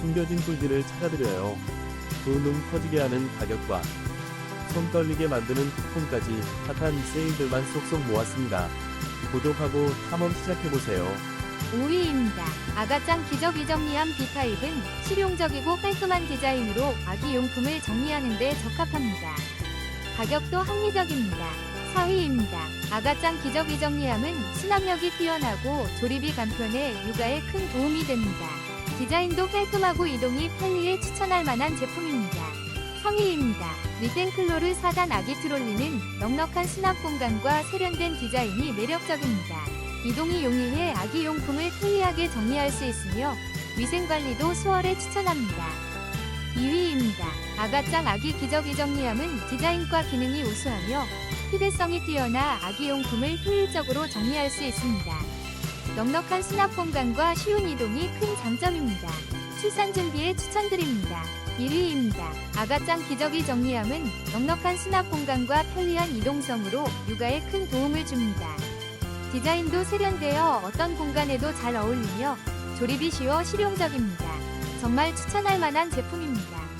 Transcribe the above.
숨겨진 꿀들을 찾아드려요. 두눈 커지게 하는 가격과 손 떨리게 만드는 쿠폰까지 핫한 세일들만 쏙쏙 모았습니다. 구독하고 탐험 시작해보세요. 5위입니다. 아가짱 기저귀 정리함 B타입은 실용적이고 깔끔한 디자인으로 아기 용품을 정리하는 데 적합합니다. 가격도 합리적입니다. 4위입니다. 아가짱 기저귀 정리함은 수납력이 뛰어나고 조립이 간편해 육아에 큰 도움이 됩니다. 디자인도 깔끔하고 이동이 편리해 추천할 만한 제품입니다. 3위입니다. 리땡클로르 4단 아기 트롤리는 넉넉한 수납 공간과 세련된 디자인이 매력적입니다. 이동이 용이해 아기 용품을 편리하게 정리할 수 있으며 위생관리도 수월해 추천합니다. 2위입니다. 아가짱 아기 기저귀 정리함은 디자인과 기능이 우수하며 휴대성이 뛰어나 아기 용품을 효율적으로 정리할 수 있습니다. 넉넉한 수납 공간과 쉬운 이동이 큰 장점입니다. 출산 준비에 추천드립니다. 1위입니다. 아가짱 기저귀 정리함은 넉넉한 수납 공간과 편리한 이동성으로 육아에 큰 도움을 줍니다. 디자인도 세련되어 어떤 공간에도 잘 어울리며 조립이 쉬워 실용적입니다. 정말 추천할 만한 제품입니다.